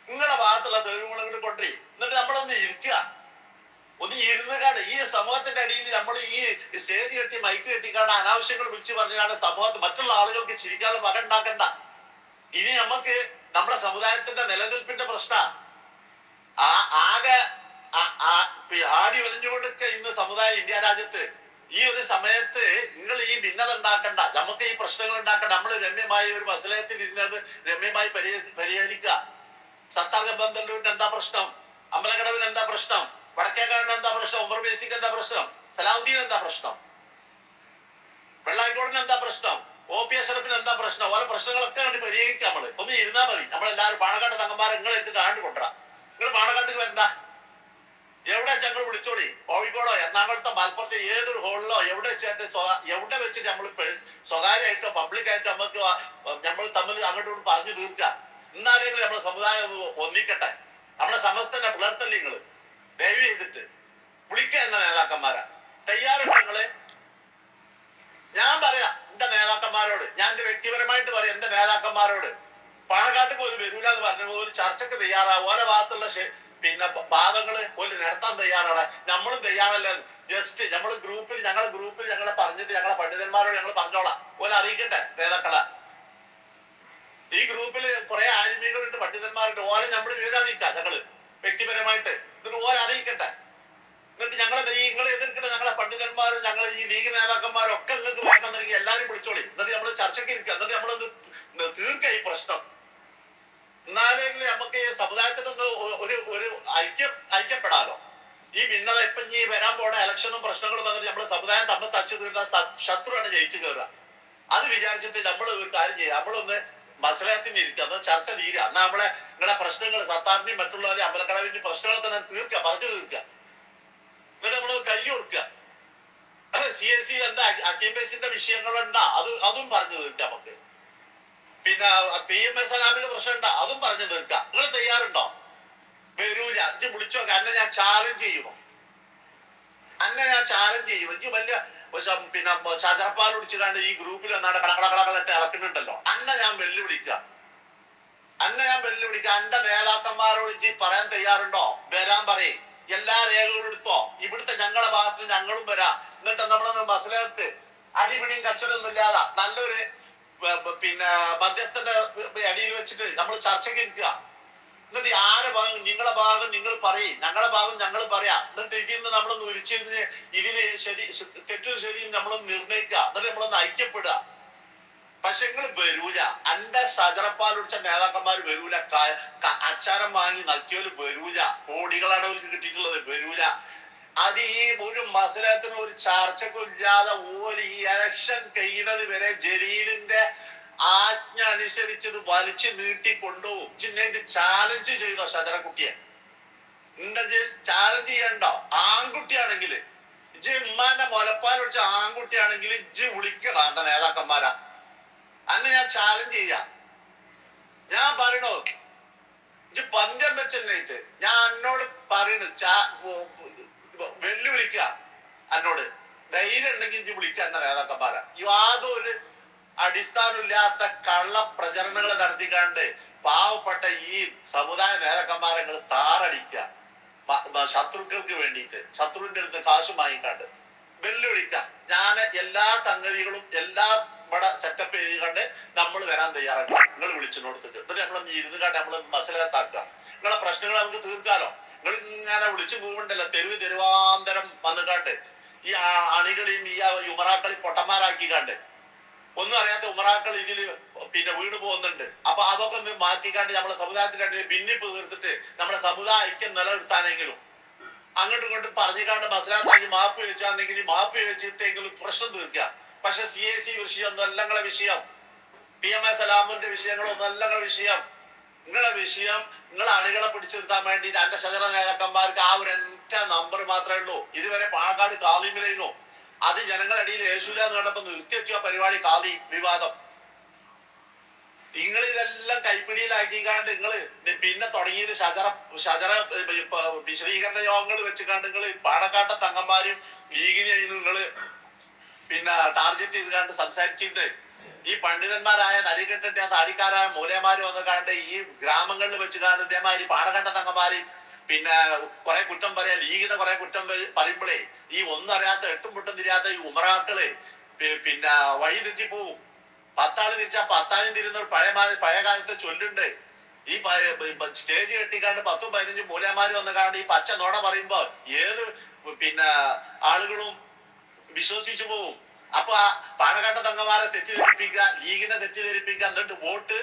നിങ്ങളുടെ ഭാഗത്തുള്ള തെളിവുകൾ ഇങ്ങോട്ട് കൊണ്ടേ എന്നിട്ട് നമ്മളൊന്ന് ഇരിക്കുക. ഒന്ന് ഇരുന്ന് ഇരുന്നുകാണ്ട് ഈ സമൂഹത്തിന്റെ അടിയിൽ നമ്മൾ ഈ സ്റ്റേജ് കെട്ടി മൈക്ക് കെട്ടിക്കാണ്ട് അനാവശ്യങ്ങൾ വിളിച്ചു പറഞ്ഞാണ് സമൂഹത്തിൽ മറ്റുള്ള ആളുകൾക്ക് ചിരിക്കാതെ വക ഉണ്ടാക്കണ്ട. ഇനി നമുക്ക് നമ്മുടെ സമുദായത്തിന്റെ നിലനിൽപ്പിന്റെ പ്രശ്ന. ആ ആകെ ആടി ഒലിഞ്ഞുകൊണ്ടൊക്കെ ഇന്ന് സമുദായം ഇന്ത്യ രാജ്യത്ത്. ഈ ഒരു സമയത്ത് നിങ്ങൾ ഈ ഭിന്നത ഉണ്ടാക്കണ്ട. നമുക്ക് ഈ പ്രശ്നങ്ങൾ ഉണ്ടാക്കണ്ട. നമ്മൾ രമ്യമായി ഒരു മസലയത്തിൽ ഇരുന്നത് രമ്യമായി പരിഹരി- പരിഹരിക്കുക സത്താർഗ ബന്ധല്ലൂരിന് എന്താ പ്രശ്നം? അമ്പലക്കടവിന് എന്താ പ്രശ്നം? വടക്കേക്കാടിന് എന്താ പ്രശ്നം? ഉമർ ബേസിക്ക് എന്താ പ്രശ്നം? സലാഹുദ്ദീൻ എന്താ പ്രശ്നം? വെള്ളായിക്കോടിന് എന്താ പ്രശ്നം? ഒ പി അഷറഫിന് എന്താ പ്രശ്നം? ഓരോ പ്രശ്നങ്ങളൊക്കെ കണ്ട് പരിഹരിക്കാം നമ്മൾ. ഒന്ന് ഇരുന്നാ മതി. നമ്മളെല്ലാവരും പാണക്കാട്ട് തങ്ങന്മാരെ നിങ്ങളെ എടുത്ത് കാണ്ടു കൊണ്ടുവരാം. നിങ്ങൾ പാണക്കാട്ടിൽ വരണ്ട. എവിടെ ഞങ്ങൾ വിളിച്ചോളി? കോഴിക്കോടോ എറണാകുളത്തോ മലപ്പുറത്തെ ഏതൊരു ഹോളിലോ എവിടെ വെച്ചിട്ട് എവിടെ വെച്ചിട്ട് നമ്മൾ സ്വകാര്യമായിട്ടോ പബ്ലിക്കായിട്ടോ നമുക്ക് നമ്മൾ തമ്മിൽ അങ്ങോട്ടും പറഞ്ഞു തീർക്കാം. എന്നാലെങ്കിലും നമ്മുടെ സമുദായം ഒന്ന് ഒന്നിക്കട്ടെ. നമ്മുടെ സമസ്തന്റെ പുലർത്തല്ലേ നിങ്ങൾ ദയവ് ചെയ്തിട്ട് വിളിക്കുക എന്ന നേതാക്കന്മാരാ. തയ്യാറുണ്ട് നിങ്ങൾ ഞാൻ പറയാ എന്റെ നേതാക്കന്മാരോട് ഞാൻ എന്റെ വ്യക്തിപരമായിട്ട് പറയാം എന്റെ നേതാക്കന്മാരോട്. പാണക്കാട്ടുക്ക് ഒരു വരൂല എന്ന് പറഞ്ഞ ഒരു ചർച്ചക്ക് തയ്യാറാവും. ഓരോ ഭാഗത്തുള്ള പിന്നെ ഭാഗങ്ങൾ ഒരു നിരത്താൻ തയ്യാറാണ്. നമ്മളും തയ്യാറല്ല? ജസ്റ്റ് നമ്മൾ ഗ്രൂപ്പിൽ ഞങ്ങളുടെ ഗ്രൂപ്പിൽ ഞങ്ങളെ പറഞ്ഞിട്ട് ഞങ്ങളെ പണ്ഡിതന്മാരോട് ഞങ്ങൾ പറഞ്ഞോളാം. ഓലെ അറിയിക്കട്ടെ നേതാക്കളെ. ഈ ഗ്രൂപ്പിൽ കുറെ ആരുമികളുണ്ട് പണ്ഡിതന്മാരുണ്ട്. ഓരോ നമ്മൾ വിവരം അറിയിക്കാം ഞങ്ങൾ. വ്യക്തിപരമായിട്ട്. എന്നിട്ട് ഓരോ അറിയിക്കട്ടെ. എന്നിട്ട് ഞങ്ങളെ നിങ്ങൾ എതിർക്കുന്ന ഞങ്ങളെ പണ്ഡിതന്മാരും ഞങ്ങൾ ഈ ലീഗ് നേതാക്കന്മാരും ഒക്കെ നിങ്ങൾക്ക് വേണമെന്നുണ്ടെങ്കിൽ എല്ലാരും വിളിച്ചോളി. എന്നിട്ട് നമ്മൾ ചർച്ചയ്ക്ക് ഇരിക്കുക എന്നിട്ട് നമ്മളൊന്ന് തീർക്കുക ഈ പ്രശ്നം. എന്നാലെങ്കിലും നമുക്ക് ഈ സമുദായത്തിനൊന്ന് നിന്ന് ഒരു ഒരു ഐക്യം ഐക്യപ്പെടാലോ. ഈ ഭിന്നത ഇപ്പൊ ഈ വരാൻ പോണ ഇലക്ഷനും പ്രശ്നങ്ങളും വന്നിട്ട് നമ്മുടെ സമുദായം തമ്മിൽ തച്ചു തീർന്ന ശത്രുവാണ് ജയിച്ചു കയറുക അത് വിചാരിച്ചിട്ട് നമ്മൾ ഒരു കാര്യം ചെയ്യുക നമ്മളൊന്ന് മത്സരത്തിന് ഇരിക്കുക അത് ചർച്ച തീരുക. എന്നാ നമ്മളെ നിങ്ങളുടെ പ്രശ്നങ്ങൾ സത്താറിന്റെയും മറ്റുള്ളവരെയും അമ്പലക്കടവിന്റെയും പ്രശ്നങ്ങളൊക്കെ തന്നെ തീർക്കുക പറഞ്ഞു തീർക്കുക. എന്നിട്ട് നമ്മൾ കൈ കൊടുക്കുക. സി എസ് സിയിൽ എന്താ അക്കീം വിഷയങ്ങളുണ്ടാ? അത് അതും പറഞ്ഞു തീർക്കാം നമുക്ക്. പിന്നെ പി എം എസ് സലാമിന്റെ പ്രശ്നം ഉണ്ടാ അതും പറഞ്ഞു തീർക്കാം നിങ്ങൾ തയ്യാറുണ്ടോ? വരൂല. അഞ്ച് വിളിച്ചോ? അന്നെ ഞാൻ ചാലഞ്ച് ചെയ്യുമോ? അന്നെ ഞാൻ ചാലഞ്ച് ചെയ്യുമോ? എനിക്ക് വലിയ സം- പിന്നെ ഷജറപ്പാൽ ഒടിച്ചിടാണ്ട് ഈ ഗ്രൂപ്പിൽ എന്നാണ് കടകളകളൊക്കെ ഇളക്കുന്നുണ്ടല്ലോ. അന്നെ ഞാൻ വെല്ലുവിളിക്കുക അന്നെ ഞാൻ വെല്ലുവിളിക്കുക എന്റെ നേതാക്കന്മാരോട് ഇച്ചി പറയാൻ തയ്യാറുണ്ടോ? വരാൻ പറയും. എല്ലാ രേഖകളും എടുത്തോ. ഇവിടുത്തെ ഞങ്ങളെ ഭാഗത്ത് ഞങ്ങളും വരാം. എന്നിട്ട് നമ്മളൊന്ന് മസലത്ത് അടിപിടിയും കച്ചടൊന്നും ഇല്ലാതെ. നല്ലൊരു പിന്നെ മധ്യസ്ഥന്റെ അടിയിൽ വെച്ചിട്ട് നമ്മൾ ചർച്ചയ്ക്ക് ഇരിക്കുക എന്നിട്ട് ആരെ ഭാഗം നിങ്ങളെ ഭാഗം നിങ്ങൾ പറയും ഞങ്ങളെ ഭാഗം ഞങ്ങൾ പറയാം. എന്നിട്ട് ഇതിൽ നിന്ന് നമ്മളൊന്ന് ഉരിച്ചിരുന്ന് ഇതിന് ശരി തെറ്റും ശരിയും നമ്മളൊന്ന് നിർണയിക്കുക. എന്നിട്ട് നമ്മളൊന്ന് ഐക്യപ്പെടുക. പക്ഷെ നിങ്ങൾ വരൂല. അന്റെ സജറപ്പാൽ ഒടിച്ച നേതാക്കന്മാർ വരൂല. അച്ചാരം വാങ്ങി നക്കിയോൽ വരൂല. കോടികളാണ് അവർക്ക് കിട്ടിയിട്ടുള്ളത് വരൂല. അത് ഈ ഒരു മസലത്തിന് ഒരു ചർച്ചക്കും ഇല്ലാതെ ഓര് ഈ ഇലക്ഷൻ കഴിയുന്നത് വരെ ജലീലിന്റെ ആജ്ഞ അനുസരിച്ചത് വലിച്ചു നീട്ടി കൊണ്ടുപോകും. ചിന്നെ ചാലഞ്ച് ചെയ്തോ ശതരക്കുട്ടിയെ എന്റെ ചാലഞ്ച് ചെയ്യണ്ടോ? ആൺകുട്ടിയാണെങ്കിൽ ഇജ് ഉമ്മാന്റെ മുലപ്പാൽ ഒഴിച്ച ആൺകുട്ടിയാണെങ്കിൽ ഇജ്ജ് വിളിക്കണം എന്റെ നേതാക്കന്മാരാ. അന്നെ ഞാൻ ചാലഞ്ച് ചെയ്യാം. ഞാൻ പറയണോ? ഇജ്ജ് പന്ത്യം വെച്ചിട്ട് ഞാൻ എന്നോട് പറയണു ചാ- വെല്ലുവിളിക്ക എന്നോട് ധൈര്യം ഉണ്ടെങ്കിൽ ഇജ്ജ് വിളിക്ക എന്റെ നേതാക്കന്മാരാ. യാതൊരു അടിസ്ഥാനമില്ലാത്ത കള്ള പ്രചരണങ്ങൾ നടത്തിക്കാണ്ട് പാവപ്പെട്ട ഈ സമുദായ നേതാക്കന്മാരെ താറടിക്കുക ശത്രുക്കൾക്ക് വേണ്ടിയിട്ട്. ശത്രുവിന്റെ അടുത്ത് കാശ് വാങ്ങിക്കാണ്ട് വെല്ലുവിളിക്ക. ഞാൻ എല്ലാ സംഗതികളും എല്ലാ ഇവിടെ സെറ്റപ്പ് ചെയ്തുകൊണ്ട് നമ്മൾ വരാൻ തയ്യാറാണ് നിങ്ങൾ വിളിച്ചിനോടത്തേക്ക്. എന്നിട്ട് നമ്മളൊന്ന് ഇരുന്ന് കണ്ട് നമ്മൾ മസലത്താക്കുക നിങ്ങളെ പ്രശ്നങ്ങൾ നമുക്ക് തീർക്കാലോ? നിങ്ങൾ ഇങ്ങനെ വിളിച്ചു പോകണ്ടല്ലോ തെരുവ് തെരുവാന്തരം വന്നു കണ്ട്. ഈ അണികളെയും ഈ ഉമറാക്കളെയും പൊട്ടന്മാരാക്കി കണ്ട് ഒന്നും അറിയാത്ത ഉമറാക്കൾ ഇതിൽ പിന്നെ വീണ് പോകുന്നുണ്ട്. അപ്പൊ അതൊക്കെ ഒന്ന് മാറ്റിക്കാണ്ട് നമ്മുടെ സമുദായത്തിന്റെ ഇടയിൽ ഭിന്നിപ്പ് തീർത്തിട്ട് നമ്മുടെ സമുദായ ഐക്യം നിലനിർത്താനെങ്കിലും അങ്ങോട്ടും ഇങ്ങോട്ടും പറഞ്ഞുകാണ്ട് മസലാത്താക്കി മാപ്പ് ചോദിച്ചാണെങ്കിൽ മാപ്പ് ചോദിച്ചിട്ടെങ്കിലും പ്രശ്നം തീർക്കുക. പക്ഷെ സി എ സി വിഷയം ഒന്നല്ലങ്ങളെ വിഷയം. പി എം എ സലാമിന്റെ വിഷയങ്ങൾ ഒന്നല്ലങ്ങളെ വിഷയം. നിങ്ങളെ വിഷയം നിങ്ങളെ അണികളെ പിടിച്ചു നിർത്താൻ വേണ്ടി എന്റെ ശജന നേതാക്കന്മാർക്ക് ആ ഒരു ഒറ്റ നമ്പർ മാത്രമേ ഉള്ളൂ. ഇതുവരെ പാലക്കാട് കാളിമിലയിലോ അത് ജനങ്ങളുടെ ഇടയിൽ യേശുല എന്ന് കണ്ടപ്പോ നിർത്തിവെച്ചു ആ പരിപാടി കാതി വിവാദം. നിങ്ങൾ ഇതെല്ലാം കൈപ്പിടിയിലാക്കിക്കാണ്ട് നിങ്ങൾ പിന്നെ തുടങ്ങിയത് ഷജറ ഷജറ വിശദീകരണ യോഗങ്ങൾ വെച്ചുകാണ്ട് നിങ്ങൾ പാണക്കാട്ട തങ്ങന്മാരും ലീഗിനെ നിങ്ങൾ പിന്നെ ടാർഗറ്റ് ചെയ്ത് കണ്ട് സംസാരിച്ചിട്ട് ഈ പണ്ഡിതന്മാരായ നരികെട്ടിന്റെ ആ താടിക്കാരായ മൂലയമാരും ഒന്ന് കണ്ട് ഈ ഗ്രാമങ്ങളിൽ വെച്ച് കാണുന്ന ഇതേമാതിരി പാണക്കണ്ട തങ്ങന്മാരെയും പിന്നെ കുറെ കുറ്റം പറയാ ലീഗിന്റെ കുറെ കുറ്റം പറയുമ്പോഴേ ഈ ഒന്നും അറിയാത്ത എട്ടും മുട്ടും തിരിയാത്ത ഈ ഉമറാക്കൾ പിന്നെ വഴി തെറ്റിപ്പോവും പത്താൾ തിരിച്ചാ പത്താളും തിരുന്ന ഒരു പഴയ പഴയ കാലത്തെ ചൊല്ലുണ്ട്. ഈ സ്റ്റേജ് കെട്ടിക്കാണ്ട് പത്തും പതിനഞ്ചും മൂലമാര് വന്ന കാരണം ഈ പച്ച നോണ പറയുമ്പോ ഏത് പിന്നെ ആളുകളും വിശ്വസിച്ചു പോവും. അപ്പൊ ആ പാണക്കാട്ട തങ്ങമാരെ തെറ്റിദ്ധരിപ്പിക്കുക ലീഗിനെ തെറ്റിദ്ധരിപ്പിക്കുക എന്നിട്ട് വോട്ട്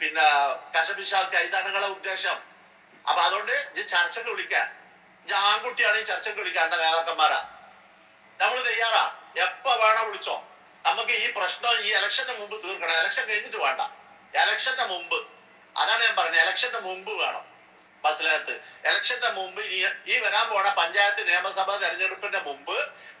പിന്നെ കശപിശാക്കുക ഇതാണ് ഉദ്ദേശം. അപ്പൊ അതുകൊണ്ട് ഇത് ചർച്ചക്ക് വിളിക്കാൻ. ഇത് ആൺകുട്ടിയാണ് ഈ ചർച്ചക്ക് വിളിക്കാൻ എന്റെ നേതാക്കന്മാരാ. നമ്മൾ തയ്യാറാ. എപ്പ വേണോ വിളിച്ചോ. നമുക്ക് ഈ പ്രശ്നം ഈ ഇലക്ഷന്റെ മുമ്പ് തീർക്കണം. ഇലക്ഷൻ കഴിഞ്ഞിട്ട് വേണ്ട. ഇലക്ഷന്റെ മുമ്പ്. അതാണ് ഞാൻ പറഞ്ഞത്. ഇലക്ഷന്റെ മുമ്പ് വേണം. മനസ്സിലാകത്ത് ഇലക്ഷന്റെ മുമ്പ് ഈ ഈ വരാൻ പോണ പഞ്ചായത്ത് നിയമസഭ തെരഞ്ഞെടുപ്പിന്റെ മുമ്പ്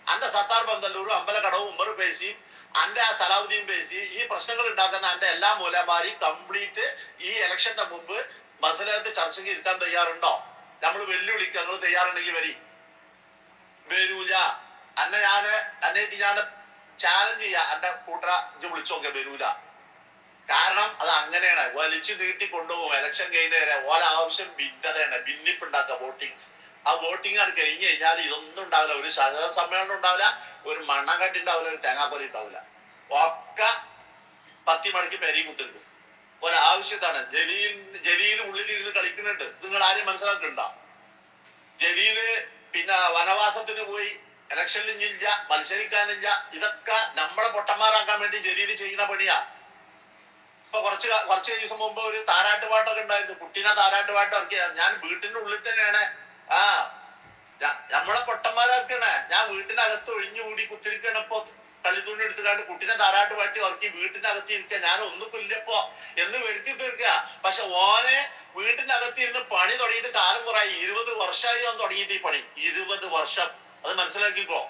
അന്റെ സത്താർ പന്തല്ലൂരും അമ്പലക്കടവും ഉമ്മർ പേശിയും അന്റെ ആ സലാവുദ്ദീൻ പേശി ഈ പ്രശ്നങ്ങൾ ഉണ്ടാക്കുന്ന അന്റെ എല്ലാ മൂലമാരെയും കംപ്ലീറ്റ് ഈ ഇലക്ഷന്റെ മുമ്പ് മസലകത്ത് ചർച്ചയ്ക്ക് ഇരുത്താൻ തയ്യാറുണ്ടോ? നമ്മൾ വെല്ലുവിളിക്കുക നിങ്ങൾ തയ്യാറുണ്ടെങ്കിൽ വരി. വരൂല. അന്നെ ഞാൻ അന്നേട്ട് ഞാൻ ചാലഞ്ച് ചെയ്യാ. എന്റെ കൂട്ടറ ഇജ്ജ് വിളിച്ചോക്കെ വരൂല. കാരണം അത് അങ്ങനെയാണ്. വലിച്ചു നീട്ടി കൊണ്ടുപോകും. ഇലക്ഷൻ കഴിഞ്ഞേരെ ഓരോ ആവശ്യം ഭിന്നതയാണ്. ഭിന്നിപ്പുണ്ടാക്ക വോട്ടിംഗ് ആ വോട്ടിംഗ് ആണ് കഴിഞ്ഞ് കഴിഞ്ഞാൽ ഇതൊന്നും ഉണ്ടാവില്ല. ഒരു സഹകരണ സമ്മേളനം ഉണ്ടാവില്ല. ഒരു മണ്ണാങ്കട്ടി ഉണ്ടാവില്ല. ഒരു തേങ്ങാക്കൊലി ഉണ്ടാവില്ല. ഒക്കെ പത്തി മണിക്ക് പെരി കുത്തിരിക്കും. ഒരാവശ്യത്താണ്. ജലീൽ ജലീൽ ഉള്ളിലിരുന്ന് കളിക്കുന്നുണ്ട്. നിങ്ങൾ ആരും മനസ്സിലാക്കണ്ട. ജലീൽ പിന്നെ വനവാസത്തിന് പോയി ഇലക്ഷനിൽ ഇല്ല മത്സരിക്കാനില്ല. ഇതൊക്കെ നമ്മളെ പൊട്ടന്മാരാക്കാൻ വേണ്ടി ജലീൽ ചെയ്യുന്ന പണിയാ. ഇപ്പൊ കുറച്ച് കുറച്ച് ദിവസം മുമ്പ് ഒരു താരാട്ട് പാട്ടൊക്കെ ഉണ്ടായിരുന്നു. കുട്ടീനെ താരാട്ട് പാട്ട് ഇറക്കിയ. ഞാൻ വീട്ടിന്റെ ഉള്ളിൽ തന്നെയാണ്. ആ നമ്മളെ പൊട്ടന്മാരാക്കണേ. ഞാൻ വീട്ടിനകത്ത് ഒഴിഞ്ഞു കൂടി കുത്തിരിക്കണ ഇപ്പൊ എടുത്തുകൊണ്ട് കുട്ടീനെ താരാട്ട് പാട്ടി ഇറക്കി വീട്ടിനകത്ത് ഇരിക്കുക ഞാൻ ഒന്നും ഇല്ലപ്പോ. എന്ന് വരുത്തി തീർക്കുക പക്ഷെ ഓനെ വീട്ടിനകത്ത് ഇരുന്ന് പണി തുടങ്ങിയിട്ട് കാലം കുറയായി. ഇരുപത് വർഷമായി ഓൻ തുടങ്ങിയിട്ട് ഈ പണി. ഇരുപത് വർഷം. അത് മനസ്സിലാക്കിക്കോ.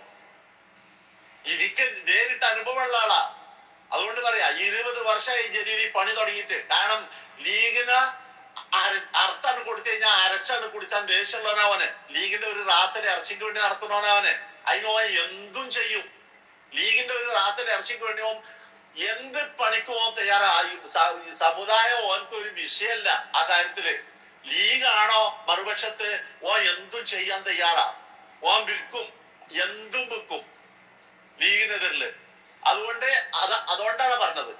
എനിക്ക് നേരിട്ട് അനുഭവമുള്ള ആളാ. അതുകൊണ്ട് പറയാ ഇരുപത് വർഷമായി ജലീൽ ഈ പണി തുടങ്ങിയിട്ട്. കാരണം ലീഗിന് അർത്ഥാണ് കൊടുത്തു കഴിഞ്ഞാൽ അരച്ചാണ് കുടിച്ചാൽ ദേഷ്യമുള്ളവനവന് ലീഗിന്റെ ഒരു റാത്തൽ ഇറച്ചിക്ക് വേണ്ടി നടത്തണവനവന് അതിനോ എന്തും ചെയ്യും. ലീഗിന്റെ ഒരു റാത്തിൽ ഇറച്ചിക്ക് വേണ്ടി ഓൻ എന്ത് പണിക്കും ഓൻ തയ്യാറായി. സമുദായം ഓൻക്ക് ഒരു വിഷയമല്ല ആ കാര്യത്തിൽ. ലീഗാണോ മറുപക്ഷത്ത് ഓ എന്തും ചെയ്യാൻ തയ്യാറാ? ഓൻ വിൽക്കും എന്തും വിൽക്കും ലീഗിനെതിരിൽ. അതുകൊണ്ട് അത് അതുകൊണ്ടാണ് പറഞ്ഞത്.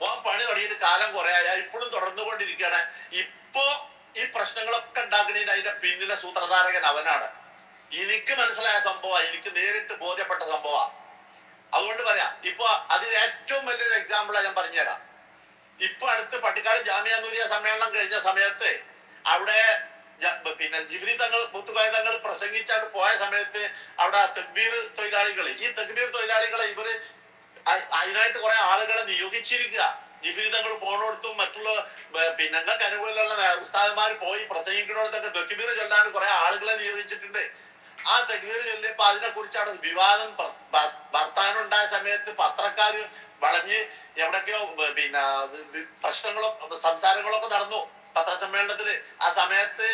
ഓൻ പണി തുടങ്ങിയിട്ട് കാലം കുറെ ആയ. ഇപ്പോഴും തുടർന്നുകൊണ്ടിരിക്കുകയാണ്. ഇപ്പോ ഈ പ്രശ്നങ്ങളൊക്കെ ഉണ്ടാക്കുന്നതിന് അതിന്റെ പിന്നിലെ സൂത്രധാരകൻ അവനാണ്. എനിക്ക് മനസ്സിലായ സംഭവമാണ് എനിക്ക് നേരിട്ട് ബോധ്യപ്പെട്ട സംഭവം അതുകൊണ്ട് പറയാം ഇപ്പൊ അതിന് ഏറ്റവും വലിയൊരു എക്സാമ്പിളാണ് ഞാൻ പറഞ്ഞുതരാം. ഇപ്പൊ അടുത്ത് പട്ടിക്കാട് ജാമ്യ നൂരിയ സമ്മേളനം കഴിഞ്ഞ സമയത്ത് അവിടെ പിന്നെ ജിബ്രി തങ്ങൾ മുത്തുകായ തങ്ങൾ പ്രസംഗിച്ചാണ്ട് പോയ സമയത്ത് അവിടെ തെക്ബീർ തൊഴിലാളികൾ ഈ തെക്ബീർ തൊഴിലാളികളെ ഇവർ അതിനായിട്ട് കുറെ ആളുകളെ നിയോഗിച്ചിരിക്കുക. ജിഫിരി തങ്ങൾ പോണോടത്തും മറ്റുള്ള പിന്നെ ഞങ്ങൾക്ക് അനുകൂലമുള്ള ഉസ്താദന്മാർ പോയി പ്രസംഗിക്കണോടത്തൊക്കെ തെക്കുബീർ ചൊല്ലാൻ കുറെ ആളുകളെ നിയോഗിച്ചിട്ടുണ്ട്. ആ തെക്കുബീർ ചൊല്ലിയപ്പോ അതിനെ കുറിച്ചാണ് വിവാദം ഉണ്ടായ സമയത്ത് പത്രക്കാർ വളഞ്ഞ് എവിടൊക്കെയോ പിന്നെ പ്രശ്നങ്ങളോ സംസാരങ്ങളോ ഒക്കെ നടന്നു പത്രസമ്മേളനത്തിൽ. ആ സമയത്ത്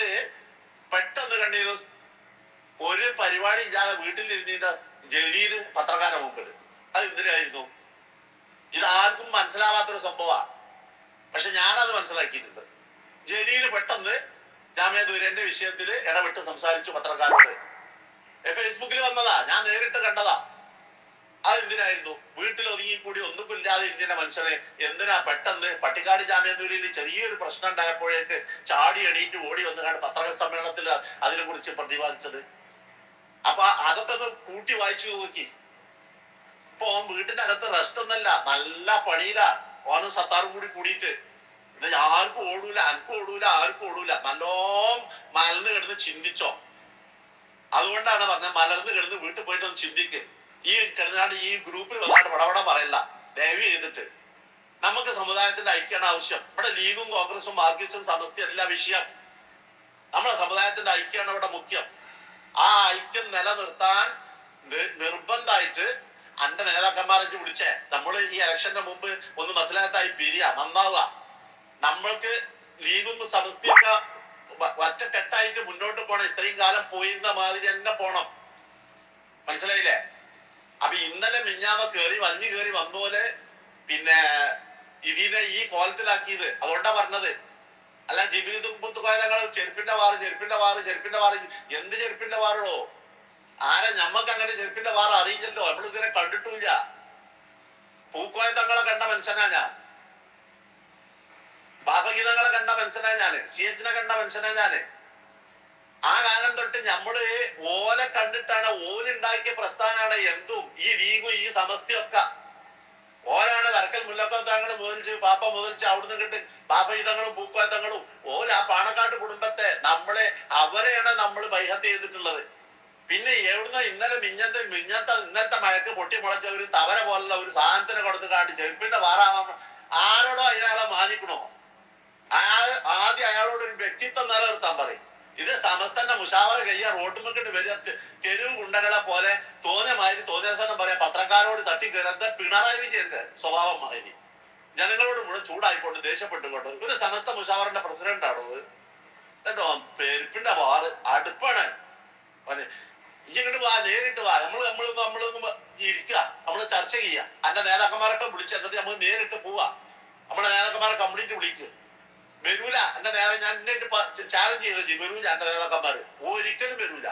പെട്ടെന്ന് കണ്ടീരു ഒരു പരിപാടി ഇല്ലാതെ വീട്ടിലിരുന്നിട്ട് ജലീൽ പത്രക്കാരെ മുമ്പിൽ അത് എന്തിനായിരുന്നു? ഇത് ആർക്കും മനസ്സിലാവാത്തൊരു സംഭവമാണ് പക്ഷെ ഞാനത് മനസ്സിലാക്കിയിട്ടുണ്ട്. ജലീൽ പെട്ടെന്ന് ജാമ്യ ദൂരന്റെ വിഷയത്തിൽ ഇടപെട്ട് സംസാരിച്ചു പത്രക്കാരോട്. ഫേസ്ബുക്കിൽ വന്നതാ. ഞാൻ നേരിട്ട് കണ്ടതാ. അതെന്തിനായിരുന്നു വീട്ടിൽ ഒതുങ്ങിക്കൂടി ഒന്നും ഇല്ലാതെ ഇരുന്ന മനുഷ്യനെ എന്തിനാ പെട്ടെന്ന് പട്ടിക്കാട് ജാമ്യന്തൂരിൽ ചെറിയൊരു പ്രശ്നം ഉണ്ടായപ്പോഴേക്ക് ചാടി എണീറ്റ് ഓടി വന്ന് കണ്ട് പത്രക സമ്മേളനത്തിൽ അതിനെ കുറിച്ച് പ്രതിപാദിച്ചത്. അപ്പൊ അതൊക്കെ കൂട്ടി വായിച്ചു നോക്കി. ഇപ്പൊ ഓൻ വീട്ടിന്റെ അകത്ത് റെസ്റ്റ് ഒന്നല്ല നല്ല പണിയിലാ. ഓനും സത്താറും കൂടി കൂടിയിട്ട്. ഇത് ആർക്കും ഓടൂല അനക്കും ഓടൂല ആർക്കും ഓടൂല. നല്ലോം മലന്ന് കിടന്ന് ചിന്തിച്ചോ. അതുകൊണ്ടാണ് പറഞ്ഞത് മലർന്ന് കിടന്ന് വീട്ടിൽ പോയിട്ട് ഒന്ന് ചിന്തിക്ക്. ഈ കിടന്നാണ്ട് ഈ ഗ്രൂപ്പിൽ വന്നാണ്ട് വടവട പറയല്ല. ദയവ് ചെയ്തിട്ട്. നമുക്ക് സമുദായത്തിന്റെ ഐക്യമാണ് ആവശ്യം. ഇവിടെ ലീഗും കോൺഗ്രസും മാർക്സിസ്റ്റും സമസ്തി എല്ലാ വിഷയം. നമ്മുടെ സമുദായത്തിന്റെ ഐക്യമാണ് ഇവിടെ മുഖ്യം. ആ ഐക്യം നിലനിർത്താൻ നിർബന്ധമായിട്ട് അന്റെ നേതാക്കന്മാരെ വിളിച്ചേ നമ്മൾ ഈ ഇലക്ഷന്റെ മുമ്പ് ഒന്ന് മനസ്സിലാകത്തായി പിരിയ നന്നാവുക. നമ്മൾക്ക് ലീഗും സമസ്തിയൊക്കെ ഒറ്റക്കെട്ടായിട്ട് മുന്നോട്ട് പോണം. ഇത്രയും കാലം പോയിരുന്ന മാതിരി തന്നെ പോണം. മനസ്സിലായില്ലേ? അപ്പൊ ഇന്നലെ മിഞ്ഞാമ കേറി വഞ്ഞു കേറി വന്നപോലെ പിന്നെ ഇതിനെ ഈ കോലത്തിലാക്കിയത്. അതുകൊണ്ടാ പറഞ്ഞത്. അല്ല ജിബിനി തുമ്പത്തുകാലങ്ങൾ ചെരുപ്പിന്റെ വാറ് ചെരുപ്പിന്റെ വാറ് ചെരുപ്പിന്റെ വാറ്. എന്ത് ചെരുപ്പിന്റെ വാറുള്ളോ ആരാ ഞമ്മക്ക് അങ്ങനെ ചെരുപ്പിന്റെ വാറ് അറിയില്ലല്ലോ. നമ്മൾ ഇതുവരെ കണ്ടിട്ടില്ല പൂക്കോയ തങ്ങളെ കണ്ട മനുഷ്യനാ ഞാൻ. ബാസഗീതങ്ങളെ മനുഷ്യനാ ഞാൻ. സി എച്ചിനെ കണ്ട മനുഷ്യനാ ഞാൻ. ആ കാലം തൊട്ട് നമ്മൾ ഓലെ കണ്ടിട്ടാണ് ഓലുണ്ടാക്കിയ പ്രസ്ഥാനാണ് എന്തും ഈ ലീഗും ഈ സമസ്തയൊക്കെ. ഓരാണ് വരക്കൽ മുല്ലക്കോത്തങ്ങളും മുതൽച്ച് പാപ്പ മുതൽച്ച് അവിടുന്ന് കിട്ട് പാപ്പ ഇതങ്ങളും പൂക്കോത്തങ്ങളും ഓര് ആ പാണക്കാട്ട് കുടുംബത്തെ നമ്മളെ അവരെയാണ് നമ്മൾ ബൈഹത്ത് ചെയ്തിട്ടുള്ളത്. പിന്നെ എവിടുന്ന് ഇന്നലെ മിഞ്ഞത്തെ മിഞ്ഞത്തെ ഇന്നത്തെ മഴക്ക് പൊട്ടി മുളച്ച ഒരു തവര പോലുള്ള ഒരു സാധനത്തിനെ കൊടുത്ത് കാട്ടി ചെരുപ്പിന്റെ വാറ ആരോടോ അയാളെ മാനിക്കണോ? അയാൾ ആദ്യം അയാളോട് ഒരു വ്യക്തിത്വം നിലനിർത്താൻ പറയും. ഇത് സമസ്തന്റെ മുഷാവറ കയ്യ റോട്ടുമക്കിട്ട് വരിക തെരുവ് ഗുണ്ടകളെ പോലെ തോന്നിയ മാതിരി തോന്നിയാസനം പറയാം. പത്രക്കാരോട് തട്ടി കയറുന്നത് പിണറായി വിജയന്റെ സ്വഭാവം മാതിരി ജനങ്ങളോട് മുഴുവൻ ചൂടായിക്കൊണ്ട് ദേഷ്യപ്പെട്ടുകൊണ്ട് ഒരു സമസ്ത മുഷാവറിന്റെ പ്രസിഡന്റ് ആണോ കേട്ടോ പെരുപ്പിന്റെ വാറ് അടുപ്പാണ്. ഇങ്ങോട്ട് വാ നേരിട്ട് വാ. നമ്മൾ നമ്മൾ നമ്മളൊന്ന് ഇരിക്കുക. നമ്മൾ ചർച്ച ചെയ്യുക. അന്റെ നേതാക്കന്മാരൊക്കെ വിളിച്ച് എന്നിട്ട് നമ്മൾ നേരിട്ട് പോവാ. നമ്മുടെ നേതാക്കന്മാരെ കംപ്ലീറ്റ് വിളിക്കുക വരൂല. എന്റെ നേതാവ് ഞാൻ എന്നെ ചാലഞ്ച് ചെയ്ത വരൂല എന്റെ നേതാക്കന്മാര് ഒരിക്കലും വരൂല.